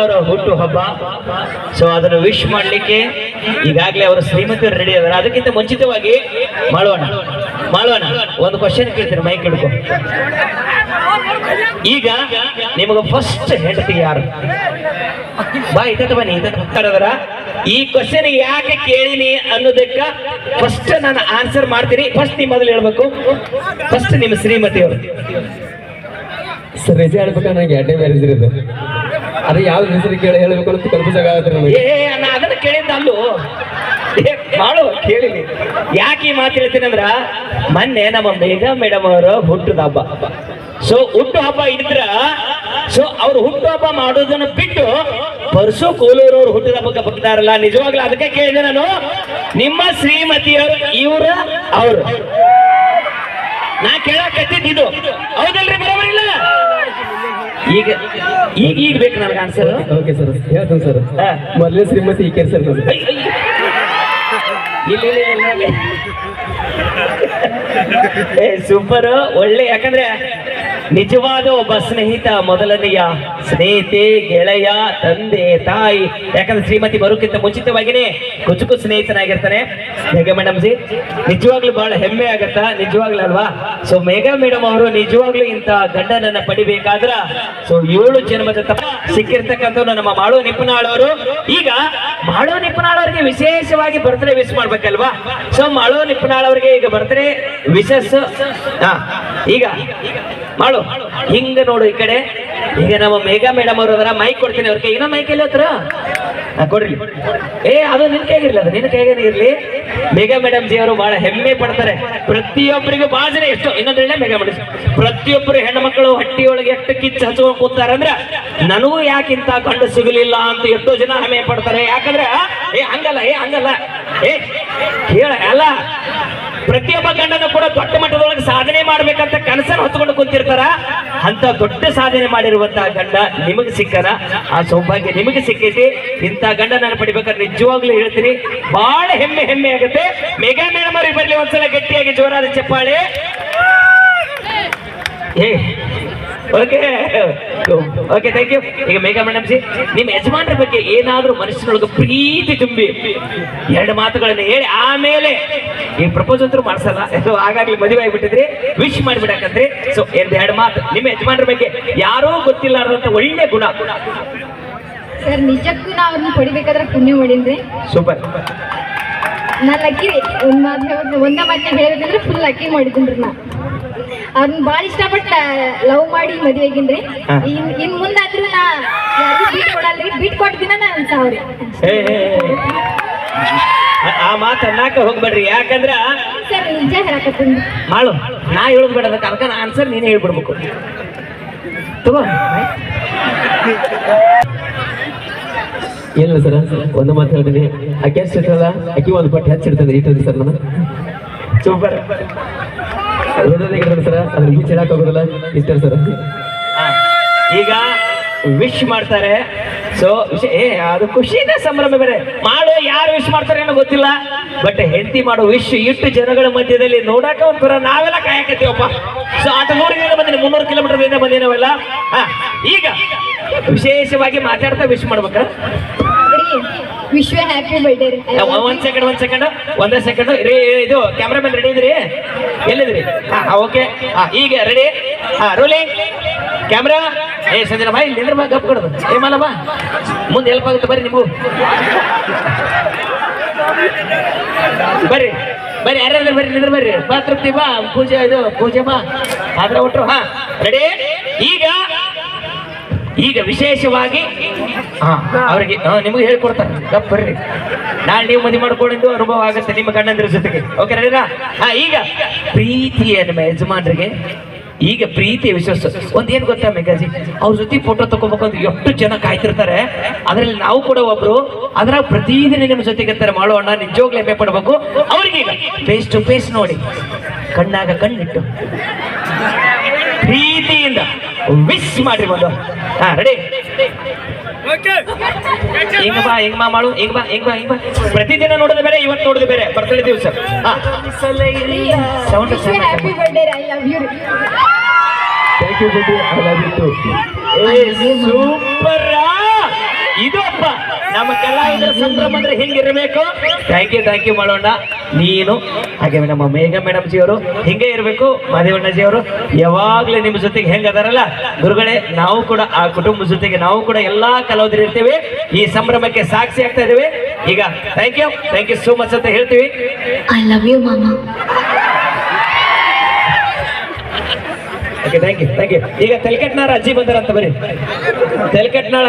ಅವರ ಹುಟ್ಟು ಹಬ್ಬ. ಸೊ ಅದನ್ನು ವಿಶ್ ಮಾಡಲಿಕ್ಕೆ ಈಗಾಗಲೇ ಅವರು ಶ್ರೀಮತಿಯವರು ರೆಡಿ ಅದಾರ ಅದಕ್ಕಿಂತ ಮುಂಚಿತವಾಗಿ ಮಾಡೋಣ ಮಾಡೋಣ ಒಂದು ಕ್ವಶನ್ ಕೇಳ್ತೀನಿ ಮೈಕ್ ಹಿಡ್ಕೊ. ಈಗ ನಿಮಗೆ ಫಸ್ಟ್ ಹೆಂಡತಿ ಯಾರು? ಬಾ ಇದ್ದ ಬನ್ನಿ ಇದ್ದರ ಈ ಕ್ವಶನ್ ಯಾಕೆ ಕೇಳಿನಿ ಅನ್ನೋದಕ್ಕ ಫಸ್ಟ್ ನಾನು ಆನ್ಸರ್ ಮಾಡ್ತೀನಿ. ಫಸ್ಟ್ ನಿಮ್ಮ ಮೊದಲು ಹೇಳ್ಬೇಕು. ಫಸ್ಟ್ ನಿಮ್ಮ ಶ್ರೀಮತಿಯವರು. ಸರ್ ನಿಜ ಹೇಳ್ಬೇಕಾದ್ರೆ ನನಗೆ ಎರಡನೇ ಮ್ಯಾರೇಜ್ ಇರೋದು. ಅದು ಯಾವ ಹೆಸರು ಕೇಳಿ ಹೇಳ್ಬೇಕು ಅಂತ ಕನ್ಫ್ಯೂಸ್ ಏ ನಾ ಅದನ್ನ ಕೇಳಿದ್ದ ಅಲ್ಲೂ. ಏ, ಕೇಳಿನಿ. ಯಾಕೆ ಈ ಮಾತು ಹೇಳ್ತೀನಿ ಅಂದ್ರ ಮೊನ್ನೆ ನಮ್ಮ ಮೇಘ ಮೇಡಮ್ ಅವರ ಹುಟ್ಟದ ಹಬ್ಬ. ಸೊ ಹುಟ್ಟು ಹಬ್ಬ ಇದ್ರ ಸೊ ಅವ್ರು ಹುಟ್ಟು ಹಬ್ಬ ಮಾಡೋದನ್ನ ಬಿಟ್ಟು ಪರಸು ಕೋಲೂರು ಅವ್ರು ಹುಟ್ಟಿದ ಹಬ್ಬಕ್ಕೆ ಬರ್ತಾರಲ್ಲ ನಿಜವಾಗ್ಲೂ ಅದಕ್ಕೆ ಕೇಳಿದೆ ನಾನು. ನಿಮ್ಮ ಶ್ರೀಮತಿಯವರು ಇವ್ರ ಅವರು. ನಾ ಕೇಳಕತ್ತಿದ್ದು ಇದು. ಹೌದಲ್ರಿ ಈಗ ಈಗ ಈಗ ಬೇಕು ನನಗೆ ಆನ್ಸರ್ ಓಕೆ ಸರ್ ಹೇಳ್ತೀನಿ ಸರ್. ಮೊದಲೇ ಶ್ರೀಮತಿ ಈ ಸರ್ ಇಲ್ಲ ಇಲ್ಲ ಇಲ್ಲ ಇಲ್ಲ. ಏ ಸೂಪರ್ ಒಳ್ಳೆ ಯಾಕಂದ್ರೆ ನಿಜವಾದ ಒಬ್ಬ ಸ್ನೇಹಿತ ಮೊದಲನೆಯ ಸ್ನೇಹಿತೆ, ಗೆಳೆಯ, ತಂದೆ, ತಾಯಿ. ಯಾಕಂದ್ರೆ ಶ್ರೀಮತಿ ಬರೋಕ್ಕಿಂತ ಮುಂಚಿತವಾಗಿನೇ ಕುಚುಕು ಸ್ನೇಹಿತನಾಗಿರ್ತಾನೆ. ಮೇಘ ಮೇಡಮ್ ಜಿ, ನಿಜವಾಗ್ಲೂ ಬಹಳ ಹೆಮ್ಮೆ ಆಗತ್ತ? ನಿಜವಾಗ್ಲೂ ಅಲ್ವಾ? ಸೊ ಮೇಘ ಮೇಡಮ್ ಅವರು ನಿಜವಾಗ್ಲೂ ಇಂತ ಗಂಡನನ್ನ ಪಡಿಬೇಕಾದ್ರ ಸೊ ಏಳು ಜನ್ಮದ ತಪ್ಪ ಸಿಕ್ಕಿರ್ತಕ್ಕಂಥ ನಮ್ಮ ಮಾಳು ನಿಪುಣಾಳವರು ಈಗ ಮಾಳು ನಿಪುಣಾಳವರಿಗೆ ವಿಶೇಷವಾಗಿ ಬರ್ತ್ಡೇ ವಿಶ್ ಮಾಡ್ಬೇಕಲ್ವಾ? ಸೊ ಮಾಳು ನಿಪುಣಾಳವರಿಗೆ ಈಗ ಬರ್ತ್ಡೇ ವಿಶಸ್ ಈಗ ಮಾಡು. ಹಿಂಗ ನೋಡು ಈ ಕಡೆ. ಈಗ ನಮ್ಮ ಮೇಘ ಮೇಡಮ್ ಅವರು ಅದರ ಮೈಕ್ ಕೊಡ್ತೀನಿ ಅವ್ರಿಗೆ. ಏನೋ ಮೈಕ್ ಎಲ್ಲ ಹತ್ರ? ಕೊಡ್ರಿ. ಏ, ಅದು ನಿನ್ ಕೈಗಿರ್ಲಿ, ಅದು ನಿನ್ ಕೈಗೇನೆ ಇರ್ಲಿ. ಮೇಘ ಮೇಡಮ್ ಜಿ ಅವರು ಬಹಳ ಹೆಮ್ಮೆ ಪಡ್ತಾರೆ. ಪ್ರತಿಯೊಬ್ಬರಿಗೂ ಬಹಳ ಜನ ಎಷ್ಟು, ಇನ್ನೊಂದು ಮೇಘಾ ಮೇಡಮ್. ಪ್ರತಿಯೊಬ್ಬರು ಹೆಣ್ಣು ಮಕ್ಕಳು ಹೊಟ್ಟಿಯೊಳಗೆ ಎಷ್ಟು ಕಿಚ್ಚು ಕೂತಾರೆ ಅಂದ್ರೆ ನನಗೂ ಯಾಕಿಂತ ಕಂಡು ಸಿಗಲಿಲ್ಲ ಅಂತ ಎಷ್ಟೋ ಜನ ಹೆಮ್ಮೆ ಪಡ್ತಾರೆ. ಯಾಕಂದ್ರೆ, ಏ, ಹಂಗಲ್ಲ ಏ, ಹಂಗಲ್ಲ. ಏ, ಹೇಳ, ಅಲ್ಲ, ಪ್ರತಿಯೊಬ್ಬ ಗಂಡನು ಕೂಡ ದೊಡ್ಡ ಮಟ್ಟದೊಳಗೆ ಸಾಧನೆ ಮಾಡ್ಬೇಕಂತ ಕನಸನ್ನು ಹೊತ್ಕೊಂಡು ಕುಂತಿರ್ತಾರ. ಅಂತ ದೊಡ್ಡ ಸಾಧನೆ ಮಾಡಿರುವಂತಹ ಗಂಡ ನಿಮಗೆ ಸಿಕ್ಕನ? ಆ ಸೌಭಾಗ್ಯ ನಿಮಗೆ ಸಿಕ್ಕೈತಿ. ಇಂಥ ಗಂಡ ನಾನು ಪಡಿಬೇಕಾದ್ರೆ ನಿಜವಾಗ್ಲೂ ಹೇಳ್ತೀನಿ ಬಹಳ ಹೆಮ್ಮೆ ಹೆಮ್ಮೆ ಆಗುತ್ತೆ. ಮೇಘ ಮೇಡಮ್ ಅವ್ರಿಗೆ ಬರ್ಲಿ ಒಂದ್ಸಲ ಗಟ್ಟಿಯಾಗಿ ಜೋರಾದ ಚಪ್ಪಾಳೆ. ಏ, ಓಕೆ. ಓಕೆ ಥ್ಯಾಂಕ್ ಯು ಈಗ ಮೇಘಾ ಮೇಡಮ್ ಜಿ ನಿಮ್ಮ ಯಜಮಾನರ ಬಗ್ಗೆ ಏನಾದರೂ ಮನಸ್ಸಿನೊಳಗೆ ಪ್ರೀತಿ ತುಂಬಿ ಎರಡು ಮಾತುಗಳನ್ನು ಹೇಳಿ ಆಮೇಲೆ ಈ ಪ್ರಪೋಸ್ ಅಂತೂ ಮಾಡಿಸಲ್ಲ. ಇದು ಆಗಾಗ್ಲೇ ಮದುವೆ ಆಗ್ಬಿಟ್ಟಿದ್ರಿ. ವಿಶ್ ಮಾಡಿಬಿಡಕಂದ್ರಿ ಸೊ ಎರಡು ಎರಡು ಮಾತು. ನಿಮ್ಮ ಯಜಮಾನರ ಬಗ್ಗೆ ಯಾರೋ ಗೊತ್ತಿಲ್ಲಾರ್ದಂತ ಒಳ್ಳೆ ಗುಣ. ಸರ್ ನಿಜಕ್ಕೂ ನಾ ಅವ್ರನ್ನ ಪಡಿಬೇಕಾದ್ರೆ ಪುಣ್ಯ ಮಾಡೀನ್ರಿ ಸೂಪರ್ ನಾ ಲಕ್ಕಿ ಒಂದ್ ಮಾತು ಒಂದ ಮಾತನ್ನ ಹೇಳಿದ್ರೆ ಫುಲ್ ಲಕ್ಕಿ ಮಾಡಿದ್ದೀನ್ರಿ ನಾ. ಅವ್ರನ್ನ ಭಾಳ ಇಷ್ಟಪಟ್ಟ ಲವ್ ಮಾಡಿ ಮದುವೆ ಆಗಿನ್ರಿ. ಇನ್ ಇನ್ ಮುಂದಾದ್ರೂ ನಾ ಯಾರಿಗೂ ಬಿಟ್ ಕೊಡಲ್ರಿ. ಬಿಟ್ ಕೊಡ್ತೀನ ನಾನು ಸಾವ್ರಿ. ಆ- ಮಾತ ಅನ್ನಾಕ ಹೋಗ್ಬೇಡ್ರಿ. ಯಾಕಂದ್ರ ಸರ್ ನಿಜ ಹೇಳಕತ್ತೀನಿ. ಮಾಡು. ನಾ ಹೇಳೋದು ಬೇಡ ಅದಕ್ಕೆ. ಅದಕ್ಕೆ ಆನ್ಸರ್ ನೀನೇ ಹೇಳ್ಬಿಡ್ಬೇಕು. ತಗೋ. ಏನಿಲ್ಲ ಸರ್ ಒಂದು ಮಾತು ಹೇಳ್ತೀನಿ. ಅಕ್ಕಿ ಹಚ್ಚಿರ್ತಲ್ಲ ಅಕ್ಕಿ ಒಂದು ಪಟ್ಟು ಹೆಚ್ಚಿಡ್ತದೆ ಇಟ್ಟಿದ್ರಿ ಸರ್ ನಾನು. ಸೂಪರ್. ಸರ್ ಈಗ ವಿಶ್ ಮಾಡ್ತಾರೆ. ಸೊ ಏ, ಅದು ಖುಷಿನೇ ಸಂಭ್ರಮ ಬೇರೆ. ಮಾಡು, ಯಾರು ವಿಶ್ ಮಾಡ್ತಾರೆ ಏನೋ ಗೊತ್ತಿಲ್ಲ. ಬಟ್ ಹೆಂಡತಿ ಮಾಡೋ ವಿಶ್ ಇಟ್ಟು ಜನಗಳ ಮಧ್ಯದಲ್ಲಿ ನೋಡಾಕ ಒಂಥರ ನಾವೆಲ್ಲ ಕಾಯಕತ್ತೀವಪ್ಪ. ಸೊ ಆಟ ದಿನ ಬಂದಿನಿ, ಮುನ್ನೂರು ಕಿಲೋಮೀಟರ್ ಬಂದಿನವೆಲ್ಲ ಈಗ ವಿಶೇಷವಾಗಿ ಮಾತಾಡ್ತಾ ವಿಶ್ ಮಾಡ್ಬೇಕ. ವಿಶ್ವ ಹ್ಯಾಪಿ ಬರ್ಡೇ ರೀ ಒಂದ್ ಸೆಕೆಂಡ್ ಒಂದ್ ಸೆಕೆಂಡ್ ಒಂದೇ ಸೆಕೆಂಡ್ ರೀ ಇದು ಕ್ಯಾಮ್ರಾಮನ್ ರೆಡಿ ಇದ್ರಿ ಎಲ್ಲಿದ್ರಿ ಹಾ ಓಕೆ ಈಗ ರೆಡಿ ಹಾ ರೋಲಿಂಗ್ ಕ್ಯಾಮ್ರಾ ಏ ಸಂಜನ ಬಾಯ್ ನಿಂದ್ರ ಬಾ ಗಪ್ ಕೊಡೋದು. ಏ ಮಲ್ಲ ಬಾ. ಮುಂದೆ ಹೆಲ್ಪ್ ಆಗುತ್ತೆ, ಬರ್ರಿ ನಿಮಗೂ ಬರ್ರಿ ಬರ್ರಿ ಯಾರ್ಯಾರು ಬರ್ರಿ, ನಿಂದ್ರ ಬರ್ರಿ. ಬಾ, ತೃಪ್ತಿ, ಬಾ, ಪೂಜೆ, ಇದು, ಪೂಜೆ, ಬಾ. ಆದ್ರೆ ಒಟ್ರು, ಹಾ ರೆಡಿ ಈಗ ಈಗ ವಿಶೇಷವಾಗಿ ಅವರಿಗೆ ನಿಮಗೆ ಹೇಳ್ಕೊಡ್ತಾರೆ. ಬರ್ರಿ. ನಾಳೆ ನೀವು ಮದುವೆ ಮಾಡ್ಕೊಂಡಿದ್ದು ಅನುಭವ ಆಗುತ್ತೆ ನಿಮ್ಮ ಗಂಡಂದ್ರ ಜೊತೆಗೆ. ಓಕೆ ಈಗ ಪ್ರೀತಿಯ ನಮ್ಮ ಯಜಮಾನ್ರಿಗೆ, ಈಗ ಪ್ರೀತಿ ವಿಶ್ವಾಸ. ಒಂದ್ ಏನ್ ಗೊತ್ತಾ, ಮೆಗಾಜಿ? ಅವ್ರ ಜೊತೆ ಫೋಟೋ ತಗೋಬೇಕು ಅಂತ ಎಷ್ಟು ಜನ ಕಾಯ್ತಿರ್ತಾರೆ. ಅದರಲ್ಲಿ ನಾವು ಕೂಡ ಒಬ್ರು, ಅದ್ರಾಗ ಪ್ರತಿದಿನ ನಿಮ್ಮ ಜೊತೆಗೆ ತರ ಮಾಡೋಣ ನಿಜವಾಗ್ಲೇ ಹೆಮ್ಮೆ ಪಡ್ಬೇಕು. ಅವ್ರಿಗೆ ಫೇಸ್ ಟು ಫೇಸ್ ನೋಡಿ, ಕಣ್ಣಾಗ ಕಣ್ಣಿಟ್ಟು. ವಿಶ್ ಮಾಡ್ರಿ ಒಂದು ಹಾ ರೆಡಿ ಹಿಂಗ ಬಾ ಹಿಂಗ ಮಾಡು ಹಿಂಗ ಬಾ ಹಿಂಗ ಬಾ ಹಿಂಗ ಬಾ. ಪ್ರತಿದಿನ ನೋಡೋದು ಬೇರೆ ಇವತ್ತು ನೋಡೋದು ಬೇರೆ ಬರ್ತಡೇ ದಿವಸ. ಹಾ. Sound happy birthday I love you thank you Beti I love you too super ಇದು ಅಪ್ಪ ನಮ್ಮ ಕಲಾವಿದರ ಸಂಭ್ರಮ ಅಂದ್ರೆ ಹಿಂಗಿರ್ಬೇಕು? ಥ್ಯಾಂಕ್ ಯು ಥ್ಯಾಂಕ್ ಯು ಮಾಡೋಣ ನೀನು ಹಾಗೆ ನಮ್ಮ ಮೇಘ ಮೇಡಮ್ ಜಿಯವರು ಹಿಂಗೆ ಇರಬೇಕು ಮಾದೇವಣ್ಣ ಜಿಯವರು. ಯಾವಾಗ್ಲೂ ನಿಮ್ಮ ಜೊತೆಗೆ ಹೆಂಗ್ ಅದಾರಲ್ಲ? ಗುರುಗಳೇ ನಾವು ಕೂಡ ಆ ಕುಟುಂಬದ ಜೊತೆಗೆ ನಾವು ಕೂಡ ಎಲ್ಲಾ ಕಲಾವಿದರು ಇರ್ತೀವಿ. ಈ ಸಂಭ್ರಮಕ್ಕೆ ಸಾಕ್ಷಿ ಆಗ್ತಾ ಇದ್ದೇವೆ. ಈಗ thank you thank you so much ಅಂತ ಹೇಳ್ತೀವಿ. ಐ ಲವ್ ಯು ಮಾಮಾ okay thank you thank you ಈಗ ತೆಲಕಟ್ನಾರ ಅಜ್ಜಿ ಬಂದಾರಂತ ಬರೀ ತೆಲಕಟ್ನಾಳ